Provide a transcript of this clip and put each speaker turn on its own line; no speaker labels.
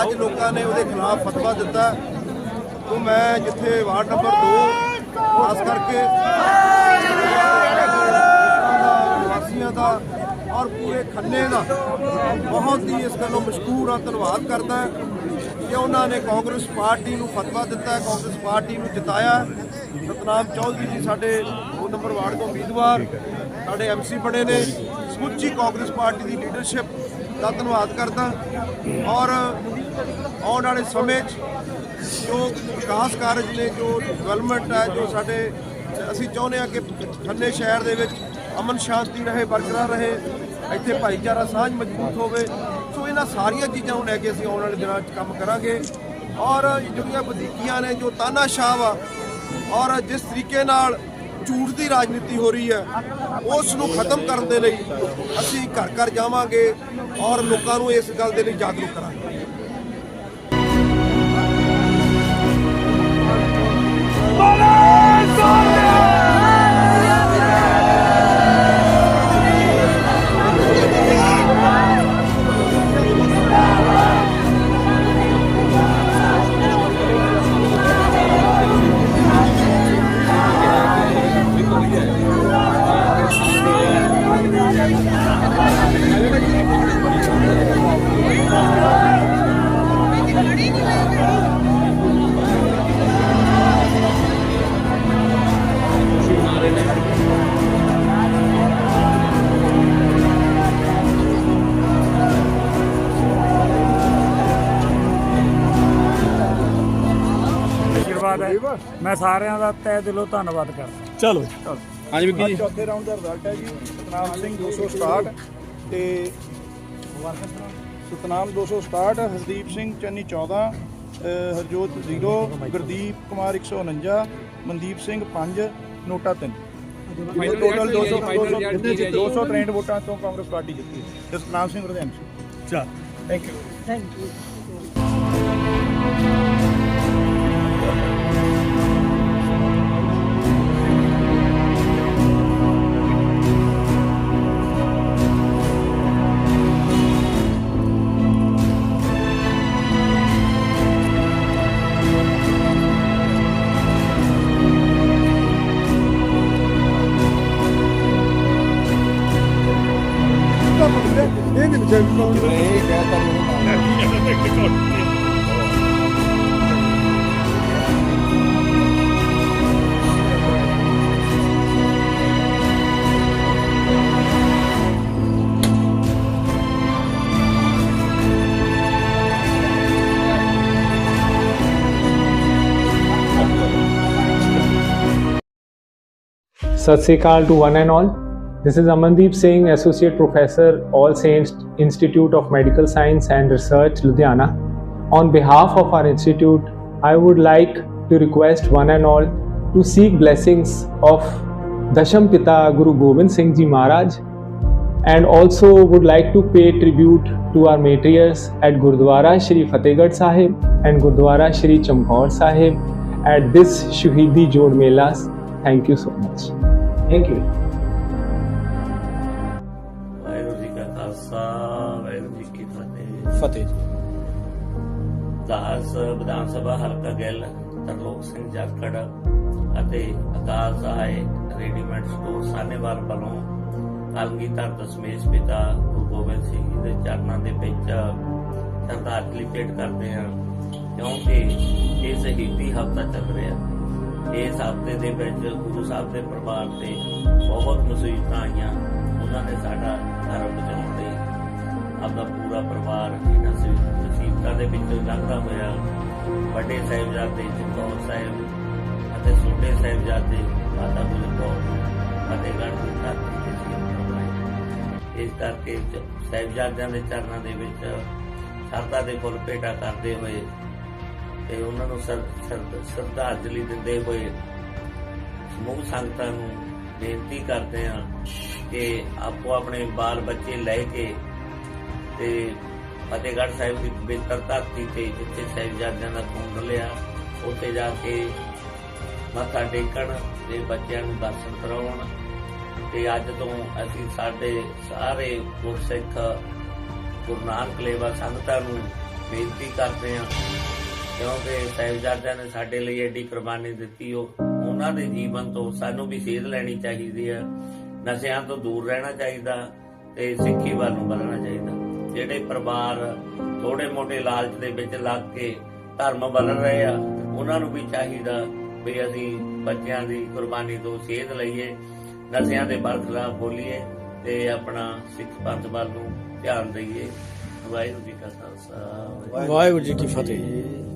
ਅੱਜ ਲੋਕਾਂ ਨੇ ਉਹਦੇ ਖਿਲਾਫ ਫਤਵਾ ਦਿੱਤਾ। ਹੈ। ਮੈਂ ਜਿੱਥੇ ਵਾਰਡ ਨੰਬਰ 2 ਖਾਸ ਕਰਕੇ ਵਾਸੀਆਂ ਦਾ ਔਰ ਪੂਰੇ ਖੰਨੇ ਦਾ, ਬਹੁਤ ਹੀ ਇਸ ਗੱਲੋਂ ਮਸ਼ਕੂਰ ਹਾਂ ਧੰਨਵਾਦ ਕਰਦਾ ਕਿ ਉਹਨਾਂ ਨੇ ਕਾਂਗਰਸ ਪਾਰਟੀ ਨੂੰ ਫਤਵਾ ਦਿੱਤਾ, ਕਾਂਗਰਸ ਪਾਰਟੀ ਨੂੰ ਜਿਤਾਇਆ। ਸਤਨਾਮ ਚੌਧਰੀ ਜੀ ਸਾਡੇ 2 ਨੰਬਰ ਵਾਰਡ ਤੋਂ ਉਮੀਦਵਾਰ, ਸਾਡੇ ਐਮਸੀ ਬਣੇ ਨੇ। ਸਮੁੱਚੀ ਕਾਂਗਰਸ ਪਾਰਟੀ ਦੀ ਲੀਡਰਸ਼ਿਪ ਦਾ ਧੰਨਵਾਦ ਕਰਦਾ ਔਰ ਆਉਣ ਵਾਲੇ ਸਮੇਂ 'ਚ ਜੋ ਵਿਕਾਸ ਕਾਰਜ ਨੇ, ਜੋ ਡਿਵੈਲਪਮੈਂਟ ਹੈ, ਜੋ ਸਾਡੇ ਅਸੀਂ ਚਾਹੁੰਦੇ ਹਾਂ ਕਿ ਖੰਨੇ ਸ਼ਹਿਰ ਦੇ ਵਿੱਚ ਅਮਨ ਸ਼ਾਂਤੀ ਰਹੇ, ਬਰਕਰਾਰ ਰਹੇ, ਇੱਥੇ ਭਾਈਚਾਰਾ ਸਾਂਝ ਮਜ਼ਬੂਤ ਹੋਵੇ। ਸੋ ਇਹਨਾਂ ਸਾਰੀਆਂ ਚੀਜ਼ਾਂ ਨੂੰ ਲੈ ਕੇ ਅਸੀਂ ਆਉਣ ਵਾਲੇ ਦਿਨਾਂ 'ਚ ਕੰਮ ਕਰਾਂਗੇ। ਔਰ ਜਿਹੜੀਆਂ ਵਧੀਕੀਆਂ ਨੇ, ਜੋ ਤਾਨਾਸ਼ਾਹ ਵਾ, ਔਰ ਜਿਸ ਤਰੀਕੇ ਨਾਲ ਝੂਠ ਦੀ ਰਾਜਨੀਤੀ ਹੋ ਰਹੀ ਹੈ। ਉਸ ਨੂੰ ਖਤਮ ਕਰਨ ਦੇ ਲਈ ਅਸੀਂ ਘਰ ਘਰ ਜਾਵਾਂਗੇ ਔਰ ਲੋਕਾਂ ਨੂੰ ਇਸ ਗੱਲ ਦੇ ਲਈ ਜਾਗਰੂਕ ਕਰਾਂਗੇ।
ਹੈ। ਮੈਂ ਸਾਰਿਆਂ ਦਾ ਤਹਿ ਦਿਲੋਂ ਧੰਨਵਾਦ ਕਰਦਾ।
ਚਲੋ। ਹਾਂਜੀ ਵਿੱਕੀ ਜੀ।
ਚੌਥੇ ਰਾਉਂਡ ਦਾ ਰਿਜ਼ਲਟ ਹੈ ਜੀ ਸਤਨਾਮ ਸਿੰਘ 267 ਤੇ ਸਤਨਾਮ 267 ਹਰਦੀਪ ਸਿੰਘ ਚੰਨੀ 14 ਅਹ ਹਰਜੋਤ 0 ਗੁਰਦੀਪ ਕੁਮਾਰ 149 ਮਨਦੀਪ ਸਿੰਘ 5 ਨੋਟਾ 3 ਟੋਟਲ 200 263 ਵੋਟਾਂ ਤੋਂ ਕਾਂਗਰਸ ਪਾਰਟੀ ਜਿੱਤੀ ਹੈ। ਤੇ ਸਤਨਾਮ ਸਿੰਘ ਐਮਸੀ
ਚਲ
ਥੈਂਕ ਯੂ ਇਹ ਨਹੀਂ ਬਚਾਈ ਕੌਣ ਇਹ ਕਹਿਤਾ
Sat Sri Akal to one and all. This is Amandeep Singh, Associate Professor, All Saints Institute of Medical Science and Research, Ludhiana. On behalf of our institute, I would like to request one and all to seek blessings of Dasham Pita Guru Gobind Singh Ji Maharaj and also would like to pay tribute to our matriarchs at Gurdwara Shri Fatehgarh Sahib and Gurdwara Shri Chamkaur Sahib at this Shuhidi Jod Melas. Thank you so much. Thank you.
ਫਤਿਹ ਦਾਸ ਵਿਧਾਨ ਸਭਾ ਹਲਕਾ ਗਿੱਲ, ਤਰਲੋਕ ਸਿੰਘ ਜਾਖੜ ਅਤੇ ਅਕਾਲ ਸਹਾਇਕ readymade store Sanewal ਵੱਲੋਂ ਕਲਗੀਧਰ ਦਸਮੇਸ਼ ਪਿਤਾ ਗੁਰੂ ਗੋਬਿੰਦ ਸਿੰਘ ਜੀ ਦੇ ਚਰਨਾਂ ਦੇ ਵਿੱਚ ਸ਼ਰਧਾਂਜਲੀ ਭੇਟ ਕਰਦੇ ਹਾਂ, ਕਿਉਂਕਿ ਇਹ ਸ਼ਹੀਦੀ ਹਫ਼ਤਾ ਚੱਲ ਰਿਹਾ ਇਸ ਹਫ਼ਤੇ ਦੇ ਵਿੱਚ ਗੁਰੂ ਸਾਹਿਬ ਦੇ ਪਰਿਵਾਰ ਤੇ ਬਹੁਤ ਮੁਸੀਬਤਾਂ ਆਈਆਂ। ਉਹਨਾਂ ਨੇ ਸਾਡਾ ਦੇ ਵਿੱਚੋਂ ਲੰਘਦਾ ਹੋਇਆ ਵੱਡੇ ਸਾਹਿਬਜ਼ਾਦੇ ਚਮਕੌਰ ਸਾਹਿਬ ਅਤੇ ਛੋਟੇ ਸਾਹਿਬਜ਼ਾਦੇ ਮਾਤਾ ਗੁਜਰ ਕੌਰ ਫਤਿਹਗੜ੍ਹ ਦੀ ਧਰਤੀ ਤੇ ਸ਼ਹੀਦ ਇਸ ਕਰਕੇ ਸਾਹਿਬਜ਼ਾਦਿਆਂ ਦੇ ਚਰਨਾਂ ਦੇ ਵਿੱਚ ਸ਼ਰਧਾ ਦੇ ਫੁੱਲ ਭੇਟਾ ਕਰਦੇ ਹੋਏ ਤੇ ਉਹਨਾਂ ਨੂੰ ਸਰ- ਸ਼ਰਧਾਂਜਲੀ ਦਿੰਦੇ ਹੋਏ ਸਮੂਹ ਸੰਗਤਾਂ ਨੂੰ ਬੇਨਤੀ ਕਰਦੇ ਹਾਂ ਕਿ ਆਪੋ ਆਪਣੇ ਬਾਲ ਬੱਚੇ ਲੈ ਕੇ ਤੇ ਫਤਿਹਗੜ੍ਹ ਸਾਹਿਬ ਦੀ ਪਵਿੱਤਰ ਧਰਤੀ ਤੇ, ਜਿੱਥੇ ਸਾਹਿਬਜ਼ਾਦਿਆਂ ਦਾ ਖੂਨ ਡੁੱਲਿਆ ਉੱਥੇ ਜਾ ਕੇ ਮੱਥਾ ਟੇਕਣ ਤੇ ਬੱਚਿਆਂ ਨੂੰ ਦਰਸ਼ਨ ਕਰਾਉਣ। ਤੇ ਅੱਜ ਤੋਂ ਅਸੀਂ ਸਾਡੇ ਸਾਰੇ ਗੁਰਸਿੱਖ ਗੁਰੂ ਨਾਨਕ ਲੇਵਾ ਸੰਗਤਾਂ ਨੂੰ ਬੇਨਤੀ ਕਰਦੇ ਹਾਂ, ਕਿਉਂਕਿ ਸਾਹਿਬਜ਼ਾਦਿਆਂ ਨੇ ਸਾਡੇ ਲਈ ਐਡੀ ਕੁਰਬਾਨੀ ਦਿੱਤੀ। ਉਹ, ਉਹਨਾਂ ਦੇ ਜੀਵਨ ਤੋਂ ਸਾਨੂੰ ਵੀ ਸੇਧ ਲੈਣੀ ਚਾਹੀਦੀ ਹੈ। ਨਸ਼ਿਆਂ ਤੋਂ ਦੂਰ ਰਹਿਣਾ ਚਾਹੀਦਾ ਤੇ ਸਿੱਖੀ ਵੱਲ ਨੂੰ ਵਧਣਾ ਚਾਹੀਦਾ। ਜਿਹੜੇ ਪਰਿਵਾਰ ਥੋੜੇ ਮੋਟੇ ਲਾਲਚ ਦੇ ਵਿੱਚ ਲੱਗ ਕੇ ਧਰਮ ਬਦਲ ਰਹੇ ਆ, ਉਹਨਾਂ ਨੂੰ ਵੀ ਚਾਹੀਦਾ ਵੀ ਅਸੀਂ ਬੱਚਿਆਂ ਦੀ ਕੁਰਬਾਨੀ ਤੋਂ ਸੇਧ ਲਈਏ, ਨਸ਼ਿਆਂ ਦੇ ਬਰਖਲਾਫ ਬੋਲੀਏ ਤੇ ਆਪਣਾ ਸਿੱਖ ਪੰਥ ਵੱਲ ਨੂੰ ਧਿਆਨ ਦਈਏ। ਵਾਹਿਗੁਰੂ ਜੀ ਕਾ ਖਾਲਸਾ, ਵਾਹਿਗੁਰੂ
ਵਾਹਿਗੁਰੂ ਜੀ ਕੀ ਫਤਿਹ।